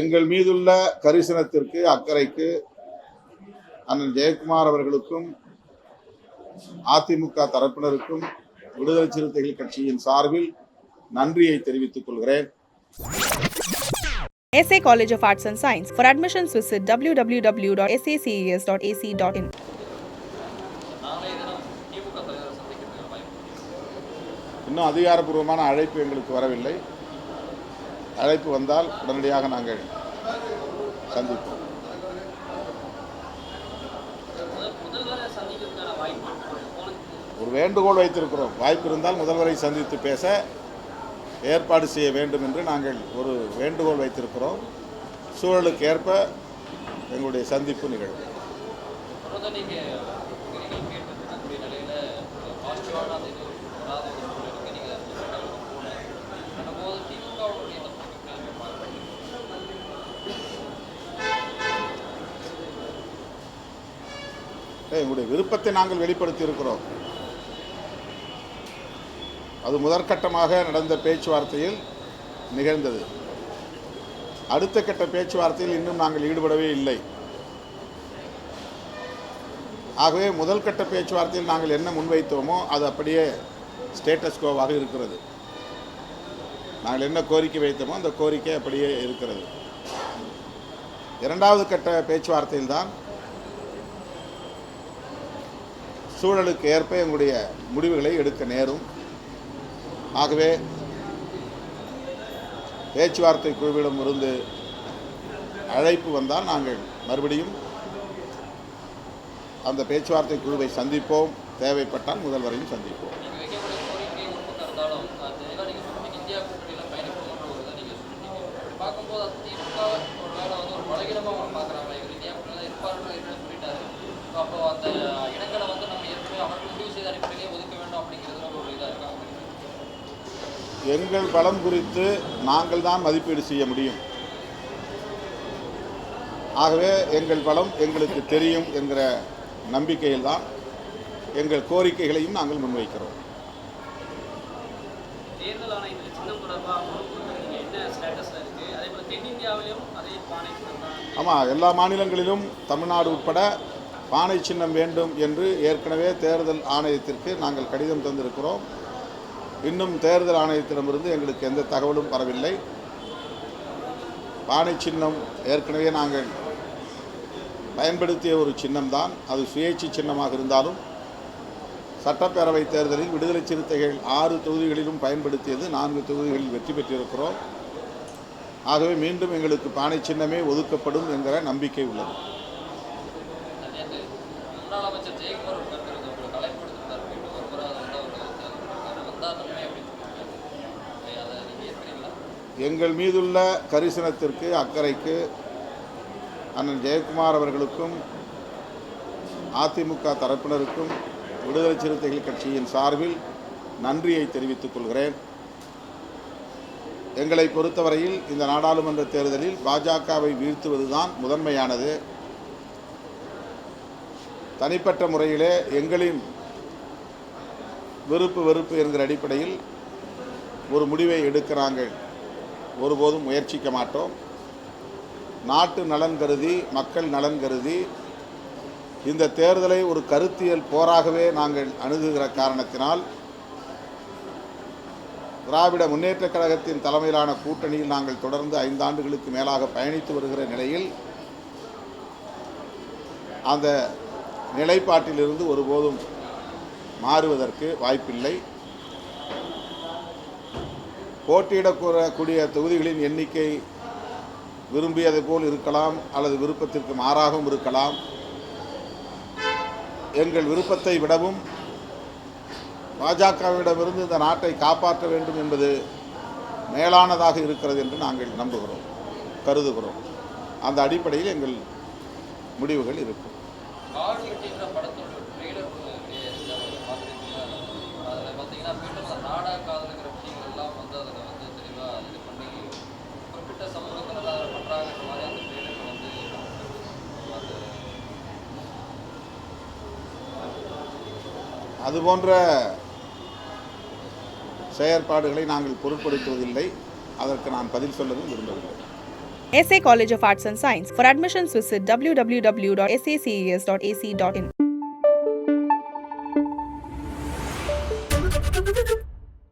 எங்கள் மீதுள்ள கரிசனத்திற்கு அக்கறைக்கு அண்ணன் ஜெயக்குமார் அவர்களுக்கும் அதிமுக தரப்பினருக்கும் விடுதலை சிறுத்தைகள் கட்சியின் சார்பில் நன்றியை தெரிவித்துக் கொள்கிறேன். SA College of Arts and Science. For admissions, visit திமுக தலைவரை சந்திக்கிறதுக்கு வாய்ப்பு இன்னும் அதிகாரப்பூர்வமான அழைப்பு எங்களுக்கு வரவில்லை. அழைப்பு வந்தால் உடனடியாக நாங்கள் சந்திப்போம். ஒரு வேண்டுகோள் வைத்திருக்கிறோம். வாய்ப்பு இருந்தால் முதல்வரை சந்தித்து பேச ஏற்பாடு செய்ய வேண்டும் என்று நாங்கள் ஒரு வேண்டுகோள் வைத்திருக்கிறோம். சூழலுக்கு ஏற்ப எங்களுடைய சந்திப்பு நிகழும். நீங்கள் பாசிட்டிவான அந்த இது வராத ஒரு சூழலுக்கு நீங்கள் போல பண்ணும்போது திமுகவுடைய இந்த போக்கு பார்க்குறீங்க எங்களுடைய விருப்பத்தை நாங்கள் வெளிப்படுத்தி இருக்கிறோம் அது முதற்கட்டமாக நடந்த பேச்சுவார்த்தையில் நிகழ்ந்தது. அடுத்த கட்ட பேச்சுவார்த்தையில் இன்னும் நாங்கள் ஈடுபடவே இல்லை. ஆகவே முதல் கட்ட பேச்சுவார்த்தையில் நாங்கள் என்ன முன்வைத்தோமோ அது அப்படியே ஸ்டேட்டஸ் கோவாக இருக்கிறது. நாங்கள் என்ன கோரிக்கை வைத்தோமோ அந்த கோரிக்கை அப்படியே இருக்கிறது. இரண்டாவது கட்ட பேச்சுவார்த்தையில் தான் சூழலுக்கு ஏற்ப எங்களுடைய முடிவுகளை எடுக்க நேரும். ஆகவே பேச்சுவார்த்தை குழுவிடம் இருந்து அழைப்பு வந்தால் நாங்கள் மறுபடியும் அந்த பேச்சுவார்த்தை குழுவை சந்திப்போம். தேவைப்பட்டால் முதல்வரையும் சந்திப்போம். பார்க்கும்போது திமுக ஒரு வேலை வந்து ஒரு பலகீனமாக எங்கள் பலம் குறித்து நாங்கள் தான் மதிப்பீடு செய்ய முடியும். ஆகவே எங்கள் பலம் எங்களுக்கு தெரியும் என்கிற நம்பிக்கையில்தான் எங்கள் கோரிக்கைகளையும் நாங்கள் முன்வைக்கிறோம். தான். ஆமாம் எல்லா மாநிலங்களிலும் தமிழ்நாடு உட்பட பானை சின்னம் வேண்டும் என்று ஏற்கனவே தேர்தல் ஆணையத்திற்கு நாங்கள் கடிதம் தந்திருக்கிறோம். இன்னும் தேர்தல் ஆணையத்திடமிருந்து எங்களுக்கு எந்த தகவலும் வரவில்லை. பானை சின்னம் ஏற்கனவே நாங்கள் பயன்படுத்திய ஒரு சின்னம்தான். அது சுயேட்சை சின்னமாக இருந்தாலும் சட்டப்பேரவை தேர்தலில் விடுதலை சிறுத்தைகள் ஆறு தொகுதிகளிலும் பயன்படுத்தியது நான்கு தொகுதிகளில் வெற்றி பெற்றிருக்கிறோம். ஆகவே மீண்டும் எங்களுக்கு பானை சின்னமே ஒதுக்கப்படும் என்கிற நம்பிக்கை உள்ளது. முன்னாள் அமைச்சர் ஜெயக்குமார் மீண்டும் எங்கள் மீதுள்ள கரிசனத்திற்கு அக்கறைக்கு அண்ணன் ஜெயக்குமார் அவர்களுக்கும் அதிமுக தரப்பினருக்கும் விடுதலை சிறுத்தைகள் கட்சியின் சார்பில் நன்றியை தெரிவித்துக் கொள்கிறேன். எங்களை பொறுத்தவரையில் இந்த நாடாளுமன்ற தேர்தலில் பாஜகவை வீழ்த்துவதுதான் முதன்மையானது. தனிப்பட்ட முறையிலே எங்களின் விருப்பு வெறுப்பு என்கிற அடிப்படையில் ஒரு முடிவை எடுக்கிறாங்க. ஒருபோதும் முயற்சிக்க மாட்டோம். நாட்டு நலன் கருதி மக்கள் நலன் கருதி இந்த தேர்தலை ஒரு கருத்தியல் போராகவே நாங்கள் அணுகுகிற காரணத்தினால் திராவிட முன்னேற்றக் கழகத்தின் தலைமையிலான கூட்டணியில் நாங்கள் தொடர்ந்து ஐந்தாண்டுகளுக்கு மேலாக பயணித்து வருகிற நிலையில் அந்த நிலைப்பாட்டிலிருந்து ஒருபோதும் மாறுவதற்கு வாய்ப்பில்லை. போட்டியிடக்கூடிய தொகுதிகளின் எண்ணிக்கை விரும்பியதை போல் இருக்கலாம் அல்லது விருப்பத்திற்கு மாறாகவும் இருக்கலாம். எங்கள் விருப்பத்தை விடவும் பாஜகவிடமிருந்து இந்த நாட்டை காப்பாற்ற வேண்டும் என்பது மேலானதாக இருக்கிறது என்று நாங்கள் நம்புகிறோம் கருதுகிறோம். அந்த அடிப்படையில் எங்கள் முடிவுகள் இருக்கும். அதை பண்ணுறாங்கன்ற மாதிரி அந்த ட்ரெய்லர் வந்து அது அதுபோன்ற செயற்பாடுகளை நாங்கள் பொருட்படுத்துவதில்லை அதற்கு நான் பதில் சொல்லவும் விரும்பவில்லை SA College of Arts and Science. For admissions, visit www.saces.ac.in.